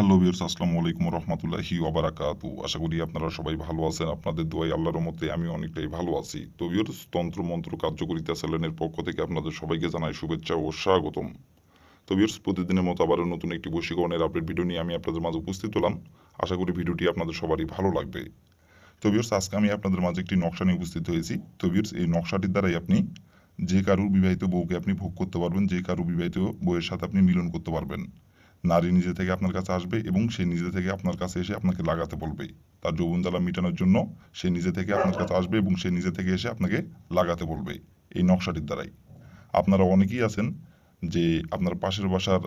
Hello viewers আসসালামু আলাইকুম রহমতুল্লাহি ওবারাকাতু আশা করি আপনারা সবাই ভালো আছেন, আপনাদের দোয়াই আল্লাহর মতে আমি অনেকটাই ভালো আছি। তো ভিউয়ার্স তন্ত্র, মন্ত্র কার্যকরিতা চ্যানেলের পক্ষ থেকে আপনাদের সবাইকে জানাই শুভেচ্ছা ও স্বাগতম। তো ভিউয়ার্স প্রতিদিনের মতো আবারও নতুন একটি বশীকরণের আপডেট ভিডিও নিয়ে আমি আপনাদের মাঝে উপস্থিত হলাম। আশা করি ভিডিওটি আপনাদের সবারই ভালো লাগবে। তো ভিউয়ার্স আজকে আমি আপনাদের মাঝে একটি নকশা নিয়ে উপস্থিত হয়েছি। তো ভিউয়ার্স এই নকশাটির দ্বারাই আপনি যে কারুর বিবাহিত বউকে আপনি ভোগ করতে পারবেন, যে কারুর বিবাহিত বউয়ের সাথে আপনি মিলন করতে পারবেন। নারী নিজে থেকে আপনার কাছে আসবে এবং সে নিজে থেকে আপনার কাছে এসে আপনাকে লাগাতে বলবে। তার যৌবন জ্বালা মেটানোর জন্য সে নিজে থেকে আপনার কাছে আসবে এবং সে নিজে থেকে এসে আপনাকে লাগাতে বলবে এই নকশাটির দ্বারাই। আপনারা অনেকেই আছেন যে আপনার পাশের বাসার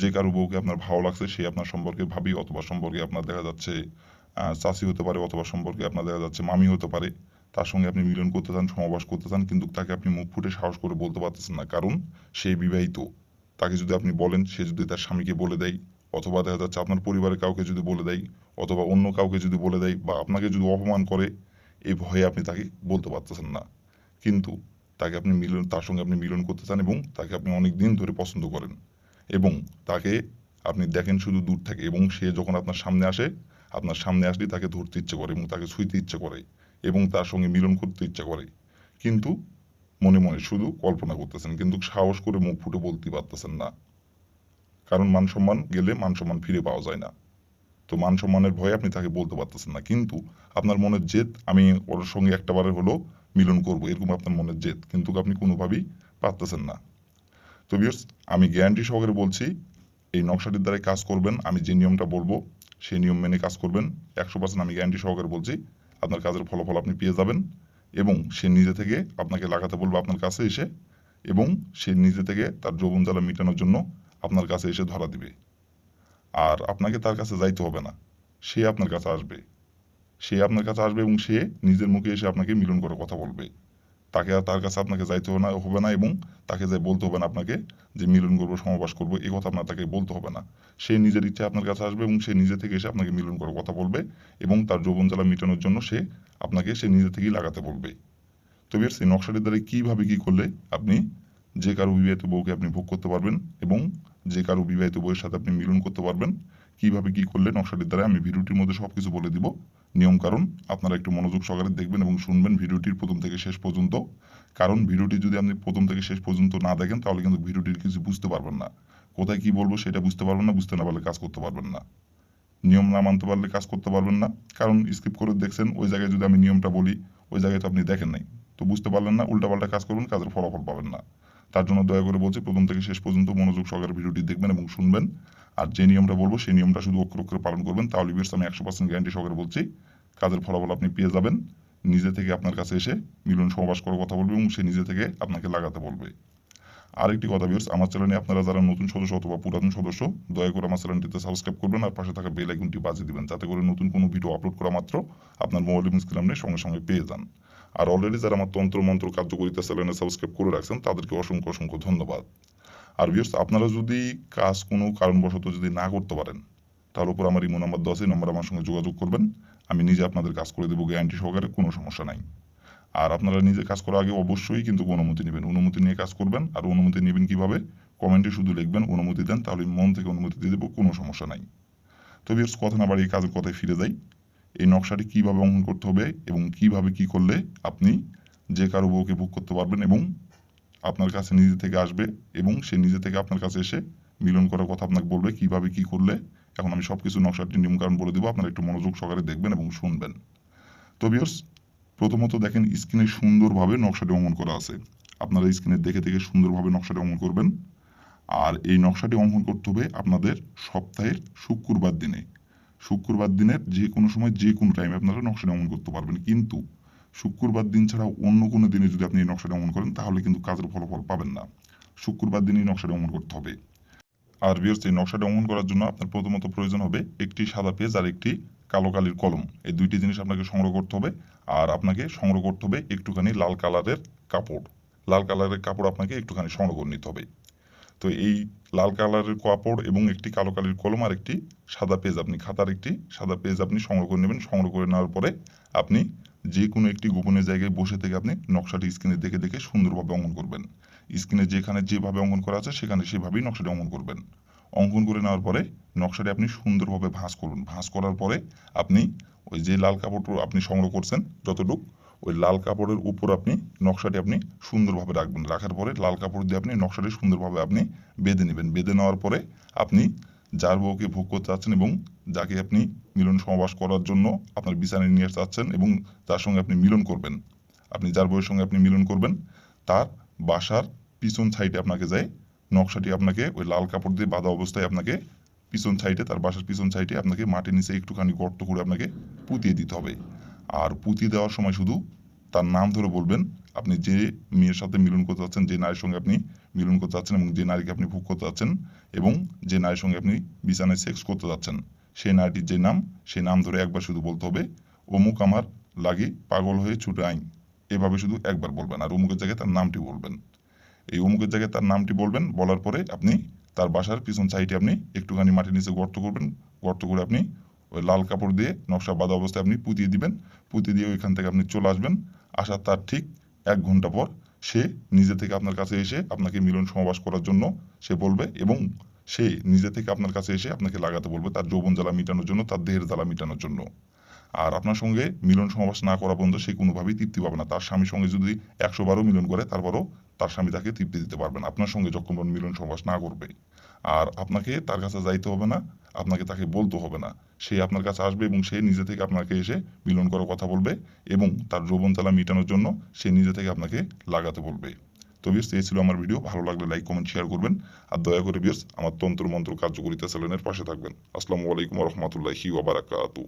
যে কারও বউকে আপনার ভালো লাগছে, সে আপনার সম্পর্কে ভাবি অথবা সম্পর্কে আপনার দেখা যাচ্ছে চাচি হতে পারে অথবা সম্পর্কে আপনার দেখা যাচ্ছে মামি হতে পারে, তার সঙ্গে আপনি মিলন করতে চান সমাবাস করতে চান, কিন্তু তাকে আপনি মুখ ফুটে সাহস করে বলতে পারতেছেন না। কারণ সে বিবাহিত। তাকে যদি আপনি বলেন, সে যদি তার স্বামীকে বলে দেয়, অথবা দেখা যাচ্ছে আপনার পরিবারের কাউকে যদি বলে দেয়, অথবা অন্য কাউকে যদি বলে দেয়, বা আপনাকে যদি অপমান করে, এই ভয়ে আপনি তাকে বলতে পারতেছেন না। কিন্তু তাকে আপনি মিলন, তার সঙ্গে আপনি মিলন করতে চান এবং তাকে আপনি অনেক দিন ধরে পছন্দ করেন এবং তাকে আপনি দেখেন শুধু দূর থেকে এবং সে যখন আপনার সামনে আসে, আপনার সামনে আসলেই তাকে ধরতে ইচ্ছে করে এবং তাকে ছুঁইতে ইচ্ছে করে এবং তার সঙ্গে মিলন করতে ইচ্ছে করে। কিন্তু মনে মনে শুধু কল্পনা করতেছেন, কিন্তু সাহস করে মুখ ফুটে বলতে পারতেছেন না। কারণ মান সম্মান গেলে মান সম্মান ফিরে পাওয়া যায় না। তো মান সম্মানের ভয়ে আপনি তাকে বলতে পারতেছেন না। কিন্তু আপনার মনের জেদ, আমি ওর সঙ্গে একটা বারের হলো মিলন করব, এরকম আপনার মনের জেদ, কিন্তু আপনি কোনোভাবেই পারতেছেন না। তো বিয়ার্স আমি গ্যারান্টি সহকারে বলছি, এই নকশাটির দ্বারাই কাজ করবেন, আমি যে নিয়মটা বলব, সেই নিয়ম মেনে কাজ করবেন। একশো পার্সেন্ট আমি গ্যারান্টি সহকারে বলছি, আপনার কাজের ফলাফল আপনি পেয়ে যাবেন। এবং সে নিজে থেকে আপনাকে লাগাতে বলবে আপনার কাছে এসে এবং সে নিজে থেকে তার যৌবন জ্বালা মেটানোর জন্য আপনার কাছে এসে ধরা দিবে। আর আপনাকে তার কাছে যাইতে হবে না। সে আপনার কাছে আসবে। সে আপনার কাছে আসবে এবং সে নিজের মুখে এসে আপনাকে মিলন করে কথা বলবে। তাকে আর তার কাছে আপনাকে যাইতে হবে না হবে না এবং তাকে যাই বলতে হবে না আপনাকে যে মিলন করব, সমাবাস করব এই কথা আপনার তাকে বলতে হবে না। সে নিজের ইচ্ছা আপনার কাছে আসবে এবং সে নিজে থেকে এসে আপনাকে মিলন করার কথা বলবে এবং তার যৌবন জ্বালা মেটানোর জন্য সে আপনাকে সে নিজে থেকেই লাগাতে বলবে। তো বিয়ার্স এই নকশাটির দ্বারা কীভাবে কী করলে আপনি যে কারও বিবাহিত বউকে আপনি ভোগ করতে পারবেন এবং যে কারও বিবাহিত বউয়ের সাথে আপনি মিলন করতে পারবেন, কীভাবে কি করলে নকশাটির দ্বারা আমি ভিডিওটির মধ্যে সব কিছু বলে দিব। নিয়ম কারণ, আপনারা একটু মনোযোগ সহকারে দেখবেন এবং শুনবেন ভিডিওটির প্রথম থেকে শেষ পর্যন্ত। কারণ ভিডিওটি যদি আপনি প্রথম থেকে শেষ পর্যন্ত না দেখেন, তাহলে কিন্তু ভিডিওটির কিছু বুঝতে পারবেন না। কোথায় কি বলব সেটা বুঝতে পারবেন না, বুঝতে না পারলে কাজ করতে পারবেন না। নিয়ম না মানতে পারলে কাজ করতে পারবেন না। কারণ স্কিপ করে দেখছেন, ওই জায়গায় যদি আমি নিয়মটা বলি, ওই জায়গায় তো আপনি দেখেন নাই। তো বুঝতে পারলেন না উল্টাপাল্টা কাজ করবেন, কাজের ফলাফল পাবেন না। তার জন্য দয়া করে বলছি, প্রথম থেকে শেষ পর্যন্ত মনোযোগ সহকারে ভিডিওটি দেখবেন এবং শুনবেন। আর যে নিয়মটা বলব, সেই নিয়মটা শুধু অক্ষর অক্ষরে পালন করবেন। তাহলে বিয়ার্স আমি একশো পার্সেন্ট গ্যারান্টি সহকারে বলছি, কাজের ফলাফল আপনি পেয়ে যাবেন। নিজে থেকে আপনার কাছে এসে মিলন সমাবাস করে কথা বলবে এবং সে নিজে থেকে আপনাকে লাগাতে বলবে। আরেকটি কথা বিয়ার্স আমার চ্যানেলে আপনারা যারা নতুন সদস্য অথবা পুরাতন সদস্য, দয়া করে আমার চ্যানেলটিতে সাবস্ক্রাইব করবেন আর পাশে থাকা বেল আইকনটি বাজিয়ে দিবেন, যাতে করে নতুন কোনো ভিডিও আপলোড করা মাত্র আপনার মোবাইল স্ক্রিন আপনি সঙ্গে সঙ্গে পেয়ে যান। আর অলরেডি যারা আমার তন্ত্র, মন্ত্র কার্যকরিতা চ্যানেলে সাবস্ক্রাইব করে রাখছেন, তাদেরকে অসংখ্য অসংখ্য ধন্যবাদ। আর বিয়ার্স আপনারা যদি কাজ কোনো কারণবশত যদি না করতে পারেন, তার উপর আমার ইমো নাম্বার দশ এই নম্বর আমার সঙ্গে যোগাযোগ করবেন। আমি নিজে আপনাদের কাজ করে দেবো গ্যারান্টি সহকারে, কোনো সমস্যা নাই। আর আপনারা নিজে কাজ করার আগে অবশ্যই কিন্তু অনুমতি নেবেন। অনুমতি নিয়ে কাজ করবেন, আর অনুমতি নেবেন কীভাবে? কমেন্টে শুধু লিখবেন, অনুমতি দেন, তাহলে মন থেকে অনুমতি দিয়ে দেবো, কোনো সমস্যা নাই। তো বিয়ার্স কথা না বাড়িয়ে কাজের কথায় ফিরে যাই। এই নকশাটি কীভাবে অঙ্কন করতে হবে এবং কীভাবে কি করলে আপনি যে কারও বউকে বুক করতে পারবেন এবং আপনার কাছে নিজে থেকে আসবে এবং সে নিজে থেকে আপনার কাছে এসে মিলন করার কথা আপনাকে বলবে কীভাবে কি করলে। এখন আমি সব কিছু নকশাটি নিয়মকানুন বলে দেবো, আপনারা একটু মনোযোগ সহকারে দেখবেন এবং শুনবেন। তো বিয়ার্স প্রথমত দেখেন স্ক্রিনে সুন্দরভাবে নকশাটি অঙ্কন করা আছে। আপনারা স্ক্রিনে দেখে দেখে সুন্দরভাবে নকশাটি অঙ্কন করবেন। আর এই নকশাটি অঙ্কন করতে হবে আপনাদের সপ্তাহের শুক্রবার দিনে। শুক্রবার দিনের যে কোনো সময় যে কোনো টাইমে আপনারা নকশাটি অঙ্কন করতে পারবেন। কিন্তু শুক্রবার দিন ছাড়া অন্য কোনো দিনে যদি আপনি এই অঙ্কন করেন, তাহলে কিন্তু কাজের ফলাফল পাবেন না। শুক্রবার দিনই নকশাটি অঙ্কন করতে হবে। আর বিয়ার্স এই নকশাটি অঙ্কন করার জন্য আপনার প্রথমত প্রয়োজন হবে একটি সাদা পেজ আর একটি কালো কালির কলম। এই দুইটি জিনিস আপনাকে সংগ্রহ করতে হবে। আর আপনাকে সংগ্রহ করতে হবে একটুখানি লাল কালারের কাপড়। লাল কালারের কাপড় আপনাকে একটুখানি সংগ্রহ করে নিতে হবে। তো এই লাল কালারের কাপড় এবং একটি কালো কালির কলম আর একটি সাদা পেজ আপনি খাতার একটি সাদা পেজ আপনি সংগ্রহ করে নেবেন। সংগ্রহ করে নেওয়ার পরে আপনি যে কোনো একটি গোপনীয় জায়গায় বসে থেকে আপনি নকশাটি স্ক্রিনে দেখে দেখে সুন্দরভাবে অঙ্কন করবেন। স্ক্রিনে যেখানে যেভাবে অঙ্কন করা আছে সেখানে সেভাবেই নকশাটি অঙ্কন করবেন। অঙ্কন করে নেওয়ার পরে নকশাটি আপনি সুন্দরভাবে ভাঁজ করুন। ভাঁজ করার পরে আপনি ওই যে লাল কাপড় আপনি সংগ্রহ করছেন, যতটুক ওই লাল কাপড়ের উপর আপনি নকশাটি আপনি সুন্দরভাবে রাখবেন। রাখার পরে লাল কাপড় দিয়ে আপনি নকশাটি সুন্দরভাবে আপনি বেঁধে নেবেন। বেঁধে নেওয়ার পরে আপনি যার বউকে ভোগ করতে চাচ্ছেন এবং যাকে আপনি মিলন সমাবাস করার জন্য আপনার বিছানায় নিয়ে চাচ্ছেন এবং তার সঙ্গে আপনি মিলন করবেন। আপনি যার বউয়ের সঙ্গে আপনি মিলন করবেন, তার বাসার পিছন সাইডে আপনাকে যায় নকশাটি আপনাকে ওই লাল কাপড় দিয়ে বাঁধা অবস্থায় আপনাকে পিছন সাইডে, তার বাসার পিছন সাইডে আপনাকে মাটির নিচে একটুখানি গর্ত করে আপনাকে পুঁতিয়ে দিতে হবে। আর পুঁতি দেওয়ার সময় শুধু তার নাম ধরে বলবেন। আপনি যে মেয়ের সাথে মিলন করতে চাচ্ছেন যে নারীর সঙ্গে আপনি মিলন করতে চাচ্ছেন এবং যে নারীকে আপনি ভোগ করতে চাচ্ছেন এবং যে নারীর সঙ্গে আপনি বিছানায় সেক্স করতে যাচ্ছেন, সেই নারীটির যে নাম, সেই নাম ধরে একবার শুধু বলতে হবে, অমুক আমার লাগে পাগল হয়ে ছুটে আইন। এভাবে শুধু একবার বলবেন আর অমুকের জায়গায় তার নামটি বলবেন। এই অমুকের জায়গায় তার নামটি বলবেন, বলার পরে আপনি তার বাসার পিছন সাইডে আপনি একটুখানি মাটির নিচে গর্ত করবেন, গর্ত করে আপনি ওই লাল কাপড় দিয়ে নকশা বাঁধা অবস্থায় আপনি পুঁতিয়ে দিবেন। পুঁতিয়ে দিয়ে ওইখান থেকে আপনি চলে আসবেন। আসার তার ঠিক এক ঘণ্টা পর সে নিজে থেকে আপনার কাছে এসে আপনাকে মিলন সমাবাস করার জন্য সে বলবে এবং সে নিজে থেকে আপনার কাছে এসে আপনাকে লাগাতে বলবে তার যৌবন জ্বালা মেটানোর জন্য, তার দেহের জ্বালা মেটানোর জন্য। আর আপনার সঙ্গে মিলন সমাবাস না করা পর্যন্ত সে কোনোভাবেই তৃপ্তি পাবে না। তার স্বামীর সঙ্গে যদি একশো বারও মিলন করে, তারপরও তার স্বামী তাকে তৃপ্তি দিতে পারবে না। আপনার সঙ্গে যখন মিলন সমাবাস না করবে আর আপনাকে তার কাছে যাইতে হবে না, আপনাকে তাকে বলতে হবে না। সে আপনার কাছে আসবে এবং সে নিজে থেকে আপনাকে এসে মিলন করার কথা বলবে এবং তার যৌবন তালা মেটানোর জন্য সে নিজে থেকে আপনাকে লাগাতে বলবে। তো বিয়ার্স এই ছিল আমার ভিডিও ভালো লাগলে লাইক কমেন্ট শেয়ার করবেন। আর দয়া করে বিয়ার্স আমার তন্ত্র মন্ত্র কার্যকরিতা চ্যানেলের পাশে থাকবেন। আসসালামু আলাইকুম রহমতুল্লাহি ওবারাকাতু